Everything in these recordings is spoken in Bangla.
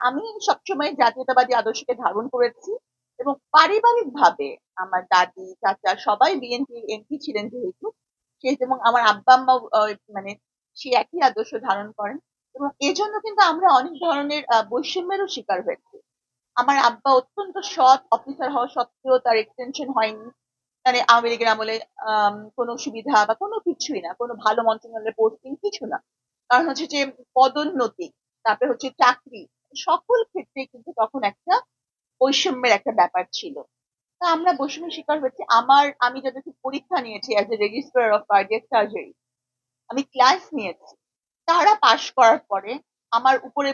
আমি সবসময় জাতীয়তাবাদী আদর্শকে ধারণ করেছি এবং পারিবারিক ভাবে আমার দাদি, চাচা সবাই বিএনপির এমপি ছিলেন যেহেতু। সেই এবং আমার আব্বা আম্মা মানে সেই একই আদর্শ ধারণ করেন। এবং এজন্য কিন্তু আমরা অনেক ধরনের বৈষম্যেরও শিকার হয়েছি। আমার আব্বা অত্যন্ত সৎ অফিসার হওয়া সত্ত্বেও তার এক্সটেনশন হয়নি। মানে আওয়ামী লীগের আমলে কোনো সুবিধা বা কোনো কিছুই না। কোনো ভালো মন্ত্রণালয়ের পোস্টিং কিছু না। কারণ হচ্ছে যে পদোন্নতি, তারপরে হচ্ছে চাকরি সকল ক্ষেত্রে কিন্তু তখন একটা বৈষম্যের একটা ব্যাপার ছিল। তা আমরা বৈষম্যের শিকার হয়েছি। আমার, আমি যাদেরকে পরীক্ষা নিয়েছি as a registrar of cardiac surgery আমি ক্লাস নিয়েছি। তারা পাশ করার পরে আমার উপরে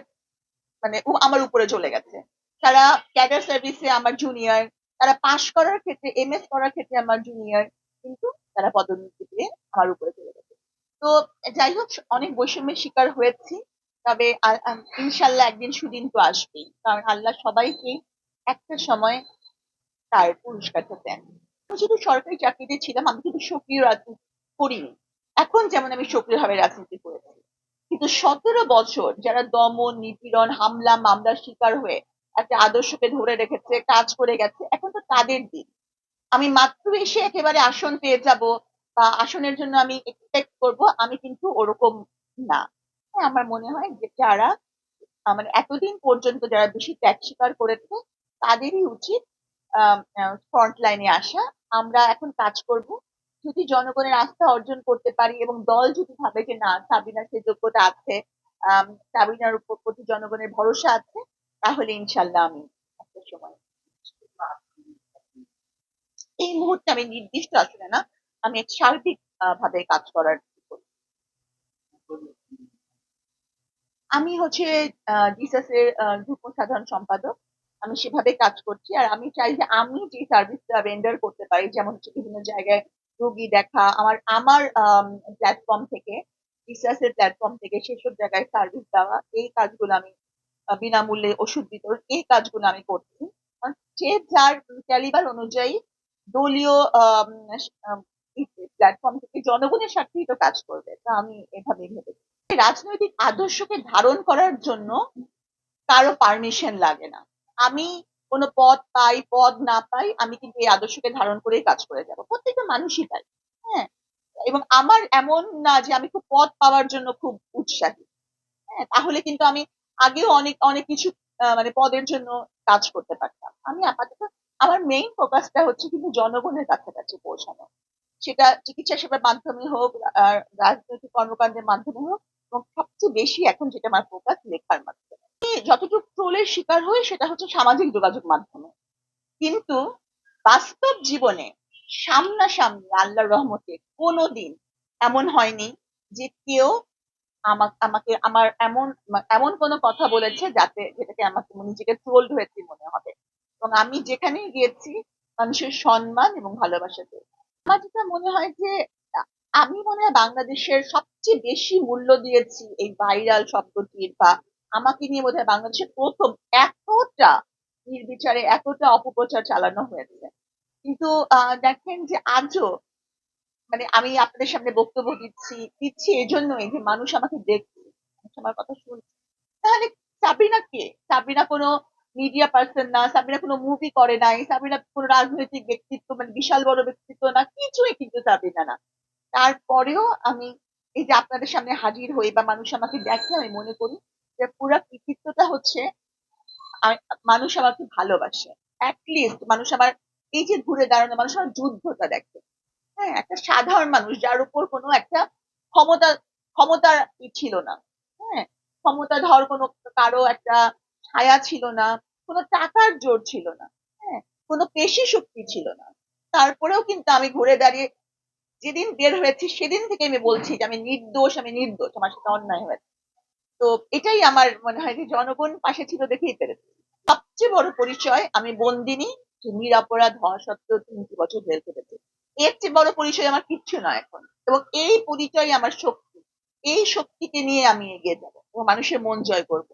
মানে আমার উপরে চলে গেছে। তারা ক্যাডার সার্ভিসে আমার জুনিয়র তারা পাশ করার ক্ষেত্রে এম এস করার ক্ষেত্রে আমার জুনিয়র কিন্তু তারা পদোন্নতি পেয়ে আমার উপরে চলে গেছে। তো যাই হোক, অনেক বৈষম্যের শিকার হয়েছি। তবে ইনশাল্লাহ একদিন সুদিন তো আসবেই। কারণ আল্লাহ সবাইকে একটা সময় তার পুরস্কারটা দেন। শুধু সরকারি চাকরিতে ছিলাম, আমি কিন্তু সক্রিয় রাজনীতি করিনি। এখন যেমন আমি সক্রিয়ভাবে রাজনীতি করেছি। কিন্তু সতেরো বছর যারা দমন, নিপীড়ন, হামলা, মামলার শিকার হয়ে একটা আদর্শকে ধরে রেখেছে, কাজ করে গেছে, এখন তো তাদের দিন। আমি মাত্র এসে একেবারে আসন পেয়ে যাব বা আসনের জন্য আমি এক্সপেক্ট করব, আমি কিন্তু ওরকম না। হ্যাঁ, আমার মনে হয় যে যারা মানে এতদিন পর্যন্ত যারা বেশি ত্যাগ স্বীকার করেছে তাদেরই উচিত ফ্রন্ট লাইনে আসা আমরা এখন কাজ করব যদি জনগণের আস্থা অর্জন করতে পারি এবং দল যদি ভাবে যে না সাবিনার সে যোগ্যতা আছে সাবিনার উপর প্রতি জনগণের ভরসা আছে তাহলে ইনশাল্লাহ আমি একটা সময় এই মুহূর্তে আমি নির্দিষ্ট আসলে না আমি সার্বিক ভাবে কাজ করার করি। আমি হচ্ছে জিসাস এর আহ, যুগ্ম সাধারণ সম্পাদক। আমি সেভাবে কাজ করছি। আর আমি চাই যে আমি যে সার্ভিসটা রেন্ডার করতে পারি যেমন হচ্ছে বিভিন্ন জায়গায় রোগী দেখা আমার আমার প্ল্যাটফর্ম থেকে এর প্ল্যাটফর্ম থেকে সেসব জায়গায় সার্ভিস দেওয়া এই কাজগুলো আমি বিনামূল্যে ওষুধ বিতরণ এই কাজগুলো আমি করছি। যে যার ক্যালিবার অনুযায়ী দলীয় প্ল্যাটফর্ম থেকে জনগণের স্বার্থেই তো কাজ করবে তা আমি এভাবে ভেবেছি। রাজনৈতিক আদর্শকে ধারণ করার জন্য কারও পারমিশন লাগে না। আমি কোনো পদ পাই, পদ না পাই, আমি কিন্তু এই আদর্শকে ধারণ করেই কাজ করে যাব। প্রত্যেকটা মানুষই তাই হ্যাঁ? এবং আমার এমন না যে আমি খুব পদ পাওয়ার জন্য খুব উৎসাহী হ্যাঁ? তাহলে কিন্তু আমি আগেও অনেক অনেক কিছু মানে পদের জন্য কাজ করতে পারতাম। আমি আপাতত, আমার মেইন ফোকাসটা হচ্ছে কিন্তু জনগণের কাছাকাছি পৌঁছানো। সেটা চিকিৎসা সেবার মাধ্যমে হোক, আর রাজনৈতিক কর্মকাণ্ডের মাধ্যমে হোক এবং সবচেয়ে বেশি এখন যেটা আমার ফোকাস লেখার মাধ্যমে। যতটুকু ট্রোলের শিকার হই, সেটা হচ্ছে সামাজিক যোগাযোগ মাধ্যমে। কিন্তু বাস্তব জীবনে সামনাসামনি আল্লাহর রহমতে কোনোদিন এমন হয়নি যে কেউ আমা- আমাকে, আমার এমন এমন কোনো কথা বলেছে যাতে, যেটাকে আমাকে নিজেকে ট্রোলড হয়েছে মনে হবে। এবং আমি যেখানেই গিয়েছি, মানুষের সম্মান এবং ভালোবাসা পেয়েছি। আমার যেটা মনে হয় যে আমি মনে হয় বাংলাদেশের সবচেয়ে বেশি মূল্য দিয়েছি এই ভাইরাল শব্দটির বা আমাকে নিয়ে বোধ হয় বাংলাদেশের প্রথম এতটা নির্বিচারে, এতটা অপপ্রচার চালানো হয়েছে। কিন্তু দেখেন যে আজও মানে আমি আপনাদের সামনে বক্তব্য দিচ্ছি দিচ্ছি এই জন্যই যে মানুষ আমাকে দেখছে আমার কথা শুনছে। তাহলে সাবিনা কে? সাবিনা কোনো মিডিয়া পার্সন না, সাবিনা কোনো মুভি করে নাই, সাবিনা কোনো রাজনৈতিক ব্যক্তিত্ব মানে বিশাল বড় ব্যক্তিত্ব না, কিছুই কিন্তু সাবিনা না। তারপরেও আমি এই যে আপনাদের সামনে হাজির হই বা মানুষ আমাকে দেখে, আমি মনে করি যে পুরো কৃতিত্বটা হচ্ছে মানুষ আমাকে ভালোবাসে। লিস্ট মানুষ আমার, এই যে ঘুরে দাঁড়ানো, মানুষ আমার যুদ্ধটা দেখে। হ্যাঁ একটা সাধারণ মানুষ যার উপর কোনো একটা ক্ষমতা ক্ষমতার ছিল না। হ্যাঁ ক্ষমতাধর কোনো কারও একটা ছায়া ছিল না, কোনো টাকার জোর ছিল না। হ্যাঁ কোনো পেশি শক্তি ছিল না। তারপরেও কিন্তু আমি ঘুরে দাঁড়িয়ে যেদিন বের হয়েছি সেদিন থেকে আমি বলছি যে আমি নির্দোষ আমি নির্দোষ আমার সাথে অন্যায় হয়েছে। তো এটাই আমার মনে হয় যে জনগণ পাশে ছিল দেখেই পেরেছি। সবচেয়ে বড় পরিচয় আমি বন্দিনী নিরাপরাধ হওয়া সত্ত্বেও তিনটি বছর জেল কেটেছি। এর চেয়ে বড় পরিচয় আমার কিচ্ছু নয় এখন। এবং এই পরিচয় আমার শক্তি। এই শক্তিকে নিয়ে আমি এগিয়ে যাব এবং মানুষের মন জয় করব।